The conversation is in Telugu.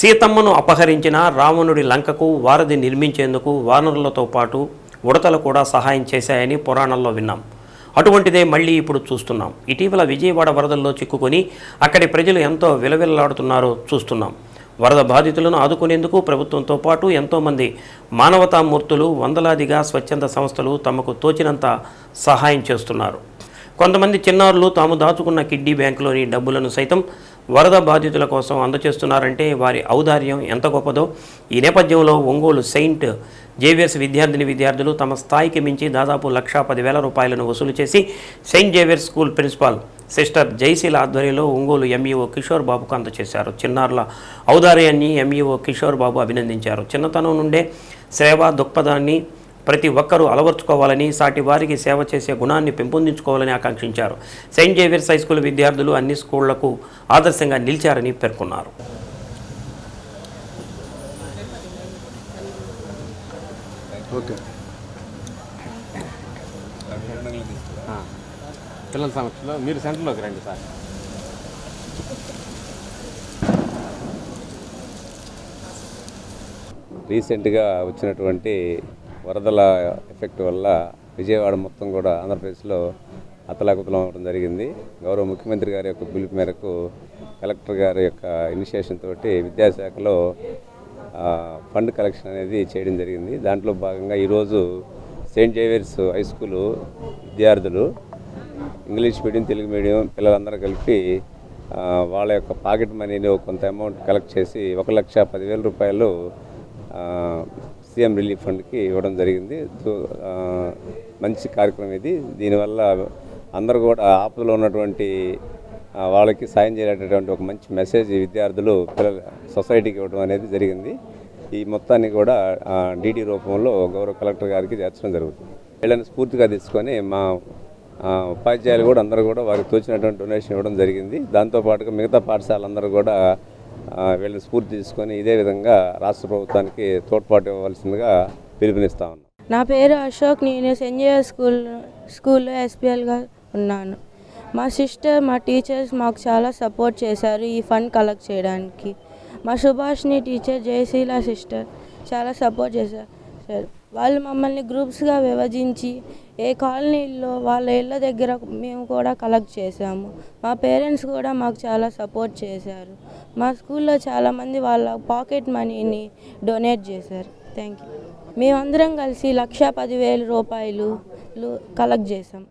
సీతమ్మను అపహరించిన రావణుడి లంకకు వారధి నిర్మించేందుకు వానరులతో పాటు ఉడతలు కూడా సహాయం చేశాయని పురాణంలో విన్నాం. అటువంటిదే మళ్ళీ ఇప్పుడు చూస్తున్నాం. ఇటీవల విజయవాడ వరదల్లో చిక్కుకొని అక్కడి ప్రజలు ఎంతో విలవిల్లాడుతున్నారో చూస్తున్నాం. వరద బాధితులను ఆదుకునేందుకు ప్రభుత్వంతో పాటు ఎంతోమంది మానవతామూర్తులు వందలాదిగా స్వచ్ఛంద సంస్థలు తమకు తోచినంత సహాయం చేస్తున్నారు. కొంతమంది చిన్నారులు తాము దాచుకున్న కిడ్నీ బ్యాంకులోని డబ్బులను సైతం వరద బాధితుల కోసం అందచేస్తున్నారంటే వారి ఔదార్యం ఎంత గొప్పదో. ఈ నేపథ్యంలో ఒంగోలు సెయింట్ జేవియర్స్ విద్యార్థిని విద్యార్థులు తమ స్థాయికి మించి దాదాపు లక్షా పదివేల రూపాయలను వసూలు చేసి saint Xavier's school principal sister Jaisheela ఆధ్వర్యంలో ఒంగోలు ఎంఈఓ కిషోర్ బాబుకు అందజేశారు చిన్నారుల ఔదార్యాన్ని ఎంఈఓ కిషోర్ బాబు అభినందించారు. చిన్నతనం నుండే సేవా దృక్పథాన్ని ప్రతి ఒక్కరూ అలవర్చుకోవాలని సాటి వారికి సేవ చేసే గుణాన్ని పెంపొందించుకోవాలని ఆకాంక్షించారు. సెయింట్ జేవియర్స్ హై స్కూల్ విద్యార్థులు అన్ని స్కూళ్ళకు ఆదర్శంగా నిలిచారని పేర్కొన్నారు. ఓకే. పిల్లల సమక్షంలో మీరు సెంటర్లోకి రండి సార్. రీసెంట్గా వచ్చినటువంటి వరదల ఎఫెక్ట్ వల్ల విజయవాడ మొత్తం కూడా ఆంధ్రప్రదేశ్లో అతలాకుతలం అవడం జరిగింది. గౌరవ ముఖ్యమంత్రి గారి యొక్క పిలుపు మేరకు కలెక్టర్ గారి యొక్క ఇనిషియేషన్ తోటి విద్యాశాఖలో ఫండ్ కలెక్షన్ అనేది చేయడం జరిగింది. దాంట్లో భాగంగా ఈరోజు సెయింట్ జేవియర్స్ హై స్కూలు విద్యార్థులు ఇంగ్లీష్ మీడియం తెలుగు మీడియం పిల్లలందరూ కలిపి వాళ్ళ యొక్క పాకెట్ మనీని కొంత అమౌంట్ కలెక్ట్ చేసి ఒక లక్ష పదివేల రూపాయలు సీఎం రిలీఫ్ ఫండ్కి ఇవ్వడం జరిగింది. మంచి కార్యక్రమం ఇది. దీనివల్ల అందరూ కూడా ఆపదలో ఉన్నటువంటి వాళ్ళకి సాయం చేయాలనేటువంటి ఒక మంచి మెసేజ్ విద్యార్థులు పిల్లల సొసైటీకి ఇవ్వడం అనేది జరిగింది. ఈ మొత్తాన్ని కూడా డీడీ రూపంలో గౌరవ కలెక్టర్ గారికి చేర్చడం జరుగుతుంది. వీళ్ళని స్ఫూర్తిగా తీసుకొని మా ఉపాధ్యాయులు కూడా అందరూ కూడా వారికి తోచినటువంటి డొనేషన్ ఇవ్వడం జరిగింది. దాంతోపాటుగా మిగతా పాఠశాలలందరూ కూడా వీళ్ళని స్ఫూర్తి తీసుకొని ఇదే విధంగా రాష్ట్ర ప్రభుత్వానికి తోడ్పాటు ఇవ్వవలసిందిగా పిలుపునిస్తా ఉన్నాను నా పేరు అశోక్ నేను సెంట్ జేవియర్ స్కూల్ స్కూల్లో ఎస్పీఎల్గా ఉన్నాను. మా సిస్టర్ మా టీచర్స్ మాకు చాలా సపోర్ట్ చేశారు ఈ ఫండ్ కలెక్ట్ చేయడానికి. మా సుభాష్ని టీచర్ జయశీల సిస్టర్ చాలా సపోర్ట్ చేశారు. సార్ వాళ్ళు మమ్మల్ని గ్రూప్స్గా విభజించి ఏ కాలనీల్లో వాళ్ళ ఇళ్ళ దగ్గర మేము కూడా కలెక్ట్ చేసాము మా పేరెంట్స్ కూడా మాకు చాలా సపోర్ట్ చేశారు. మా స్కూల్లో చాలామంది వాళ్ళ పాకెట్ మనీని డొనేట్ చేశారు. థ్యాంక్ యూ మేమందరం కలిసి లక్ష పదివేల రూపాయలు కలెక్ట్ చేసాం